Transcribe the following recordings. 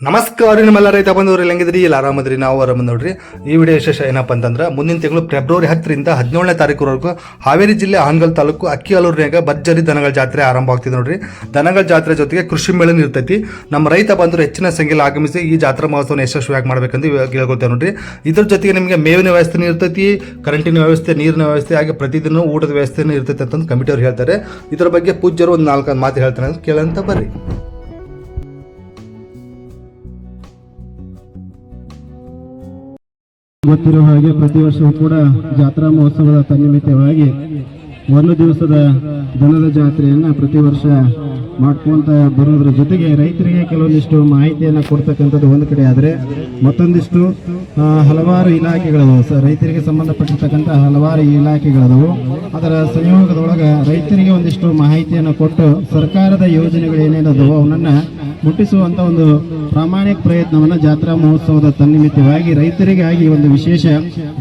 ನಮಸ್ಕಾರ ನಿಮ್ಮೆಲ್ಲ ರೈತ ಬಂದವ್ರು ಹೆಂಗಿದ್ರಿ ಇಲ್ಲ ಆರಾಮದ್ರಿ? ನಾವು ಆರಾಮ ನೋಡ್ರಿ. ಈ ವಿಡಿಯೋ ವಿಶೇಷ ಏನಪ್ಪ ಅಂತಂದ್ರೆ, ಮುಂದಿನ ತಿಂಗಳು ಫೆಬ್ರವರಿ ಹತ್ತರಿಂದ ಹದಿನೇಳನೇ ತಾರೀಕುವರೆಗೂ ಹಾವೇರಿ ಜಿಲ್ಲೆ ಹಾನಗಲ್ ತಾಲೂಕು ಅಕ್ಕಿಯಾಲೂರಿನಾಗ ಭರ್ಜರಿ ದನಗಳ ಜಾತ್ರೆ ಆರಂಭ ಆಗ್ತಿದೆ ನೋಡ್ರಿ. ದನಗಳ ಜಾತ್ರೆ ಜೊತೆಗೆ ಕೃಷಿ ಮೇಳನ ಇರ್ತೈತಿ. ನಮ್ಮ ರೈತ ಬಂದರು ಹೆಚ್ಚಿನ ಸಂಖ್ಯೆಯಲ್ಲಿ ಆಗಮಿಸಿ ಈ ಜಾತ್ರಾ ಮಹೋತ್ಸವನ ಯಶಸ್ವಿಯಾಗಿ ಮಾಡ್ಬೇಕಂತ ಕೇಳ್ಕೊಳ್ತೇವೆ ನೋಡ್ರಿ. ಇದ್ರ ಜೊತೆಗೆ ನಿಮಗೆ ಮೇವಿನ ವ್ಯವಸ್ಥೆ ಇರ್ತೈತಿ, ಕರೆಂಟಿನ ವ್ಯವಸ್ಥೆ, ನೀರಿನ ವ್ಯವಸ್ಥೆ, ಹಾಗೆ ಪ್ರತಿದಿನ ಊಟದ ವ್ಯವಸ್ಥೆನೂ ಇರ್ತೈತೆ ಅಂತ ಕಮಿಟಿಯವ್ರು ಹೇಳ್ತಾರೆ. ಇದ್ರ ಬಗ್ಗೆ ಪೂಜ್ಯರು ಒಂದು ನಾಲ್ಕು ಮಾತು ಹೇಳ್ತಾರೆ ಅಂತ ಕೇಳಂತ ಬರ್ರಿ. ಗೊತ್ತಿರೋ ಹಾಗೆ ಪ್ರತಿ ವರ್ಷವೂ ಕೂಡ ಜಾತ್ರಾ ಮಹೋತ್ಸವದ ತನ್ನಿಮಿತ್ತವಾಗಿ ಒಂದು ದಿವಸದ ದನದ ಜಾತ್ರೆಯನ್ನು ಪ್ರತಿ ವರ್ಷ ಮಾಡ್ಕೊಂತ ಬರೋದ್ರ ಜೊತೆಗೆ ರೈತರಿಗೆ ಕೆಲವೊಂದಿಷ್ಟು ಮಾಹಿತಿಯನ್ನು ಕೊಡ್ತಕ್ಕಂಥದ್ದು ಒಂದು ಕಡೆ ಆದರೆ ಮತ್ತೊಂದಿಷ್ಟು ಹಲವಾರು ಇಲಾಖೆಗಳದವು. ಸ, ರೈತರಿಗೆ ಸಂಬಂಧಪಟ್ಟಿರ್ತಕ್ಕಂಥ ಹಲವಾರು ಇಲಾಖೆಗಳದವು. ಅದರ ಸಂಯೋಗದೊಳಗೆ ರೈತರಿಗೆ ಒಂದಿಷ್ಟು ಮಾಹಿತಿಯನ್ನು ಕೊಟ್ಟು ಸರ್ಕಾರದ ಯೋಜನೆಗಳು ಏನೇನದವೋ ಅವನನ್ನ ಮುಟ್ಟಿಸುವಂತ ಒಂದು ಪ್ರಾಮಾಣಿಕ ಪ್ರಯತ್ನವನ್ನ ಜಾತ್ರಾ ಮಹೋತ್ಸವದ ತನ್ನಿಮಿತ್ತವಾಗಿ ರೈತರಿಗಾಗಿ ಒಂದು ವಿಶೇಷ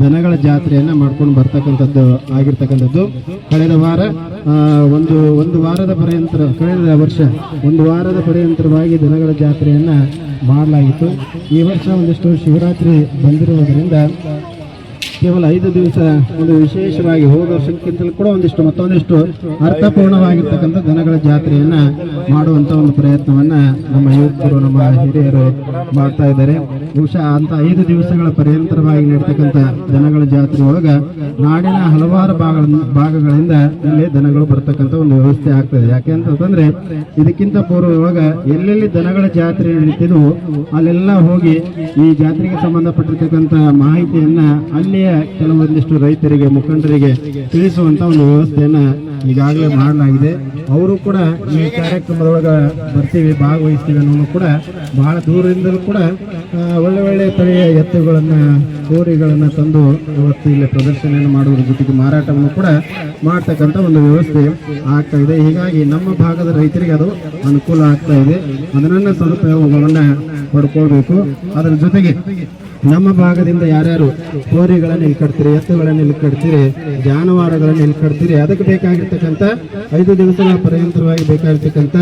ದನಗಳ ಜಾತ್ರೆಯನ್ನ ಮಾಡ್ಕೊಂಡು ಬರ್ತಕ್ಕಂಥದ್ದು ಆಗಿರ್ತಕ್ಕಂಥದ್ದು. ಕಳೆದ ವಾರ ಒಂದು ಒಂದು ವಾರದ ಪರ್ಯಂತರ, ಕಳೆದ ವರ್ಷ ಒಂದು ವಾರದ ಪರ್ಯಂತರವಾಗಿ ದನಗಳ ಜಾತ್ರೆಯನ್ನ ಮಾಡಲಾಯಿತು ಈ ವರ್ಷ ಒಂದಿಷ್ಟು ಶಿವರಾತ್ರಿ ಬಂದಿರುವುದರಿಂದ ಕೇವಲ ಐದು ದಿವಸ ಒಂದು ವಿಶೇಷವಾಗಿ ಹೋದ ವರ್ಷಕ್ಕಿಂತಲೂ ಕೂಡ ಒಂದಿಷ್ಟು ಮತ್ತೊಂದಿಷ್ಟು ಅರ್ಥಪೂರ್ಣವಾಗಿರ್ತಕ್ಕಂಥ ದನಗಳ ಜಾತ್ರೆಯನ್ನ ಮಾಡುವಂತ ಒಂದು ಪ್ರಯತ್ನವನ್ನ ನಮ್ಮ ಯುವಕರು, ನಮ್ಮ ಹಿರಿಯರು ಮಾಡ್ತಾ ಇದ್ದಾರೆ. ಬಹುಶಃ ಅಂತ ಐದು ದಿವಸಗಳ ಪರ್ಯಂತರವಾಗಿ ನಡೀತಕ್ಕಂಥ ದನಗಳ ಜಾತ್ರೆ ಒಳಗೆ ನಾಡಿನ ಹಲವಾರು ಭಾಗ ಭಾಗಗಳಿಂದ ಇಲ್ಲಿ ದನಗಳು ಬರ್ತಕ್ಕಂಥ ಒಂದು ವ್ಯವಸ್ಥೆ ಆಗ್ತದೆ. ಯಾಕೆ ಅಂತಂದ್ರೆ, ಇದಕ್ಕಿಂತ ಪೂರ್ವವಾಗ ಎಲ್ಲೆಲ್ಲಿ ದನಗಳ ಜಾತ್ರೆ ನಡೀತಿದ್ವು ಅಲ್ಲೆಲ್ಲ ಹೋಗಿ ಈ ಜಾತ್ರೆಗೆ ಸಂಬಂಧಪಟ್ಟಿರ್ತಕ್ಕಂಥ ಮಾಹಿತಿಯನ್ನ ಅಲ್ಲಿಯ ಕೆಲವೊಂದಿಷ್ಟು ರೈತರಿಗೆ, ಮುಖಂಡರಿಗೆ ತಿಳಿಸುವಂತ ಒಂದು ವ್ಯವಸ್ಥೆಯನ್ನ ಈಗಾಗಲೇ ಮಾಡಲಾಗಿದೆ. ಅವರು ಕೂಡ ಈ ಕಾರ್ಯಕ್ರಮದೊಳಗ ಬರ್ತೀವಿ, ಭಾಗವಹಿಸ್ತೀವಿ ಅನ್ನೋನು ಕೂಡ ಬಹಳ ದೂರದಿಂದಲೂ ಕೂಡ ಒಳ್ಳೆ ಒಳ್ಳೆ ತಳಿಯ ಎತ್ತುಗಳನ್ನು ಕೋರಿಗಳನ್ನು ತಂದು ಇವತ್ತು ಇಲ್ಲಿ ಪ್ರದರ್ಶನ ಮಾಡುವುದ್ರ ಜೊತೆಗೆ ಮಾರಾಟವನ್ನು ಕೂಡ ಮಾಡ್ತಕ್ಕಂಥ ಒಂದು ವ್ಯವಸ್ಥೆ ಆಗ್ತಾ ಇದೆ. ಹೀಗಾಗಿ ನಮ್ಮ ಭಾಗದ ರೈತರಿಗೆ ಅದು ಅನುಕೂಲ ಆಗ್ತಾ ಇದೆ. ಅದನ್ನ ಸದುಪಯೋಗವನ್ನು ಪಡ್ಕೊಳ್ಬೇಕು. ಅದರ ಜೊತೆಗೆ ನಮ್ಮ ಭಾಗದಿಂದ ಯಾರ್ಯಾರು ಕೋರಿಗಳನ್ನು ಇಲ್ಲಿ ಕಟ್ತೀರಿ ಎತ್ತುಗಳನ್ನು ಇಲ್ಲಿ ಕಟ್ತೀರಿ ಜಾನುವಾರುಗಳನ್ನು ಇಲ್ಲಿ ಕಟ್ತೀರಿ ಅದಕ್ಕೆ ಬೇಕಾಗಿರ್ತಕ್ಕಂಥ ಐದು ದಿವಸಗಳ ಪರ್ಯಂತರವಾಗಿ ಬೇಕಾಗಿರ್ತಕ್ಕಂಥ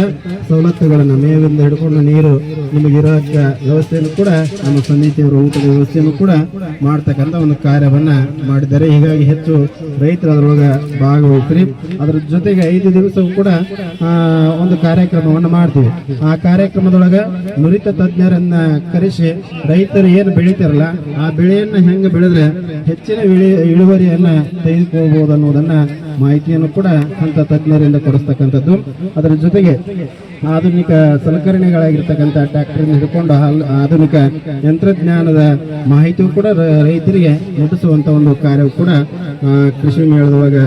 ಸವಲತ್ತುಗಳನ್ನು, ಮೇವಿಂದ ಹಿಡ್ಕೊಂಡು ನೀರು, ನಿಮಗೆ ಇರೋಕ್ಕ ವ್ಯವಸ್ಥೆಯನ್ನು ಕೂಡ, ನಮ್ಮ ಸಮಿತಿಯವರು ಊಟದ ವ್ಯವಸ್ಥೆಯನ್ನು ಕೂಡ ಮಾಡ್ತಕ್ಕಂಥ ಒಂದು ಕಾರ್ಯವನ್ನು ಮಾಡಿದ್ದಾರೆ. ಹೀಗಾಗಿ ಹೆಚ್ಚು ರೈತರು ಅದರೊಳಗೆ ಭಾಗವಹಿಸ್ರಿ. ಅದರ ಜೊತೆಗೆ ಐದು ದಿವಸವೂ ಕೂಡ ಒಂದು ಕಾರ್ಯಕ್ರಮವನ್ನು ಮಾಡ್ತೀವಿ. ಆ ಕಾರ್ಯಕ್ರಮದೊಳಗೆ ನುರಿತ ತಜ್ಞರನ್ನ ಕರೆಸಿ ರೈತರು ಏನು ಬೆಳಿತಾರಲ್ಲ ಆ ಬೆಳೆಯನ್ನ ಹೆಂಗೆ ಬೆಳೆದ್ರೆ ಹೆಚ್ಚಿನ ಇಳಿ ಇಳುವರಿಯನ್ನ ತೆಗೆದುಕೊಳ್ಬಹುದು ಅನ್ನೋದನ್ನ ಮಾಹಿತಿಯನ್ನು ಕೂಡ ಅಂತ ತಜ್ಞರಿಂದ ಕೊಡಿಸ್ತಕ್ಕಂಥದ್ದು. ಅದರ ಜೊತೆಗೆ ಆಧುನಿಕ ಸಲಕರಣೆಗಳಾಗಿರ್ತಕ್ಕಂಥ ಟ್ರ್ಯಾಕ್ಟರ್ ಹಿಡ್ಕೊಂಡು ಆಧುನಿಕ ಯಂತ್ರಜ್ಞಾನದ ಮಾಹಿತಿಯು ಕೂಡ ರೈತರಿಗೆ ಮುಟ್ಟಿಸುವಂತ ಒಂದು ಕಾರ್ಯವು ಕೂಡ ಕೃಷಿ ಮೇಳದೊಳಗ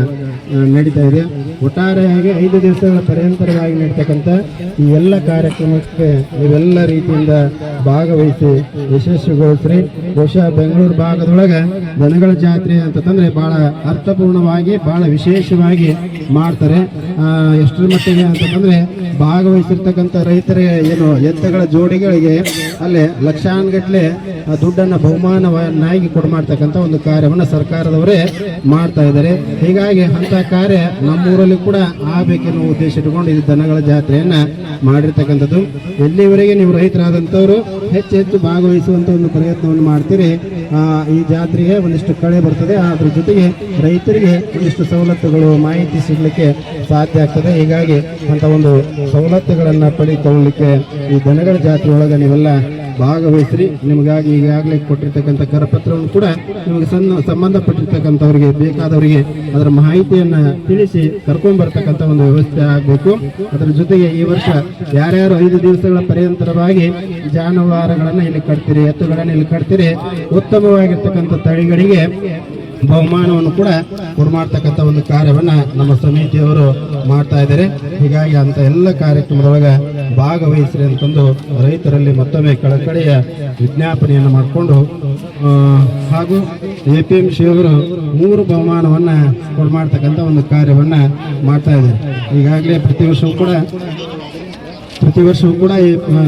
ನಡೀತಾ ಇದೆ. ಒಟ್ಟಾರೆಯಾಗಿ ಐದು ದಿವಸಗಳ ಪರ್ಯಂತರವಾಗಿ ನಡೀತಕ್ಕಂಥ ಈ ಎಲ್ಲ ಕಾರ್ಯಕ್ರಮಕ್ಕೆ ನೀವೆಲ್ಲ ರೀತಿಯಿಂದ ಭಾಗವಹಿಸಿ ಯಶಸ್ವಿಗೊಳಿಸ್ರಿ. ಬಹುಶಃ ಬೆಂಗಳೂರು ಭಾಗದೊಳಗೆ ದನಗಳ ಜಾತ್ರೆ ಅಂತಂದ್ರೆ ಬಹಳ ಅರ್ಥಪೂರ್ಣವಾಗಿ ಬಹಳ ವಿಶೇಷವಾಗಿ ಮಾಡ್ತಾರೆ. ಎಷ್ಟರ ಮಟ್ಟಿಗೆ ಅಂತಂದ್ರೆ ಭಾಗವಹಿಸಿರ್ತಕ್ಕಂಥ ರೈತರ, ಏನು, ಎತ್ತಗಳ ಜೋಡಿಗಳಿಗೆ ಅಲ್ಲೇ ಲಕ್ಷಾನ್ಗಟ್ಲೆ ದುಡ್ಡನ್ನು ಬಹುಮಾನವನ್ನಾಗಿ ಕೊಡು ಮಾಡ್ತಕ್ಕಂಥ ಒಂದು ಕಾರ್ಯವನ್ನು ಸರ್ಕಾರದವರೇ ಮಾಡ್ತಾ ಇದ್ದಾರೆ. ಹೀಗಾಗಿ ಅಂತ ಕಾರ್ಯ ನಮ್ಮೂರಲ್ಲಿ ಕೂಡ ಆಗಬೇಕೆನ್ನುವ ಉದ್ದೇಶ ಇಟ್ಕೊಂಡು ಈ ದನಗಳ ಜಾತ್ರೆಯನ್ನ ಮಾಡಿರ್ತಕ್ಕಂಥದ್ದು. ಎಲ್ಲಿವರೆಗೆ ನೀವು ರೈತರಾದಂಥವರು ಹೆಚ್ಚು ಹೆಚ್ಚು ಭಾಗವಹಿಸುವಂತ ಒಂದು ಪ್ರಯತ್ನವನ್ನು ಮಾಡ್ತೀರಿ. ಈ ಜಾತ್ರೆಗೆ ಒಂದಿಷ್ಟು ಕಳೆ ಬರ್ತದೆ. ಅದ್ರ ಜೊತೆಗೆ ರೈತರಿಗೆ ಒಂದಿಷ್ಟು ಸವಲತ್ತುಗಳು ಮಾಹಿತಿ ಸಿಗಲಿಕ್ಕೆ ಸಾಧ್ಯ ಆಗ್ತದೆ. ಹೀಗಾಗಿ ಅಂತ ಒಂದು ಸವಲತ್ತುಗಳನ್ನು ಪಡೆದುಕೊಳ್ಳಲಿಕ್ಕೆ ಈ ದನಗಳ ಜಾತ್ರೆ ಒಳಗೆ ನೀವೆಲ್ಲ ಭಾಗವಹಿಸ್ರಿ. ನಿಮಗಾಗಿ ಈಗಾಗಲೇ ಕೊಟ್ಟಿರ್ತಕ್ಕಂಥ ಕರಪತ್ರವನ್ನು ಕೂಡ ನಿಮಗೆ ಸಣ್ಣ ಸಂಬಂಧಪಟ್ಟಿರ್ತಕ್ಕಂಥವ್ರಿಗೆ ಬೇಕಾದವರಿಗೆ ಅದರ ಮಾಹಿತಿಯನ್ನು ತಿಳಿಸಿ ಕರ್ಕೊಂಡು ಬರ್ತಕ್ಕಂಥ ಒಂದು ವ್ಯವಸ್ಥೆ ಆಗಬೇಕು. ಅದರ ಜೊತೆಗೆ ಈ ವರ್ಷ ಯಾರ್ಯಾರು ಐದು ದಿವಸಗಳ ಪರ್ಯಂತರವಾಗಿ ಜಾನುವಾರುಗಳನ್ನು ಇಲ್ಲಿ ಕಟ್ತೀರಿ, ಎತ್ತುಗಳನ್ನು ಇಲ್ಲಿ ಕಟ್ತೀರಿ, ಉತ್ತಮವಾಗಿರ್ತಕ್ಕಂಥ ತಳಿಗಳಿಗೆ ಬಹುಮಾನವನ್ನು ಕೂಡ ಕೊಡ್ಮಾಡ್ತಕ್ಕಂಥ ಒಂದು ಕಾರ್ಯವನ್ನ ನಮ್ಮ ಸಮಿತಿಯವರು ಮಾಡ್ತಾ ಇದ್ದಾರೆ. ಹೀಗಾಗಿ ಅಂತ ಎಲ್ಲ ಕಾರ್ಯಕ್ರಮದೊಳಗೆ ಭಾಗವಹಿಸ್ರಿ ಅಂತಂದು ರೈತರಲ್ಲಿ ಮತ್ತೊಮ್ಮೆ ಕಳಕಳಿಯ ವಿಜ್ಞಾಪನೆಯನ್ನು ಮಾಡಿಕೊಂಡು ಹಾಗೂ ಎ ಪಿ ಎಂ ಶಿವರು ಮೂರು ಬಹುಮಾನವನ್ನು ಕೊಡ್ಮಾಡ್ತಕ್ಕಂಥ ಒಂದು ಕಾರ್ಯವನ್ನು ಮಾಡ್ತಾ ಇದ್ದಾರೆ. ಈಗಾಗಲೇ ಪ್ರತಿ ವರ್ಷವೂ ಕೂಡ ಪ್ರತಿ ವರ್ಷವೂ ಕೂಡ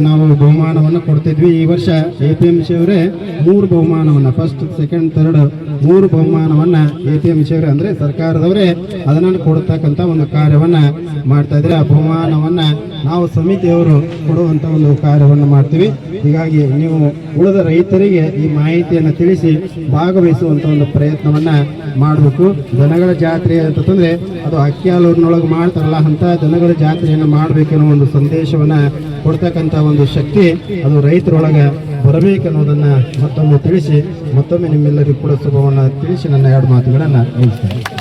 ನಾವು ಬಹುಮಾನವನ್ನು ಕೊಡ್ತಿದ್ವಿ. ಈ ವರ್ಷ ಎ ಪಿ ಎಂ ಸಿ ಅವರೇ ಮೂರು ಬಹುಮಾನವನ್ನು ಫಸ್ಟ್ ಸೆಕೆಂಡ್ ಥರ್ಡ್ ಮೂರು ಬಹುಮಾನವನ್ನು ಎ ಪಿ ಎಂ ಸಿ ಅವರೇ, ಅಂದರೆ ಸರ್ಕಾರದವರೇ ಅದನ್ನು ಕೊಡ್ತಕ್ಕಂಥ ಒಂದು ಕಾರ್ಯವನ್ನು ಮಾಡ್ತಾ ಇದ್ದಾರೆ. ಆ ಬಹುಮಾನವನ್ನು ನಾವು ಸಮಿತಿಯವರು ಕೊಡುವಂಥ ಒಂದು ಕಾರ್ಯವನ್ನು ಮಾಡ್ತೀವಿ. ಹೀಗಾಗಿ ನೀವು ಉಳಿದ ರೈತರಿಗೆ ಈ ಮಾಹಿತಿಯನ್ನು ತಿಳಿಸಿ ಭಾಗವಹಿಸುವಂಥ ಒಂದು ಪ್ರಯತ್ನವನ್ನು ಮಾಡಬೇಕು. ದನಗಳ ಜಾತ್ರೆ ಅಂತಂದರೆ ಅದು ಅಕ್ಕಿ ಹಾಲೂರಿನೊಳಗೆ ಮಾಡ್ತಾರಲ್ಲ ಅಂತ ದನಗಳ ಜಾತ್ರೆಯನ್ನು ಮಾಡಬೇಕೆನ್ನೋ ಒಂದು ಸಂದೇಶವನ್ನ ಕೊಡ್ತಕ್ಕಂಥ ಒಂದು ಶಕ್ತಿ ಅದು ರೈತರೊಳಗೆ ಬರಬೇಕನ್ನೋದನ್ನ ಮತ್ತೊಮ್ಮೆ ತಿಳಿಸಿ ಮತ್ತೊಮ್ಮೆ ನಿಮ್ಮೆಲ್ಲರಿಗೂ ಕೂಡ ಸುಭವನ್ನ ತಿಳಿಸಿ ನನ್ನ ಎರಡು ಮಾತುಗಳನ್ನು ಮುಗಿಸ್ತೇನೆ.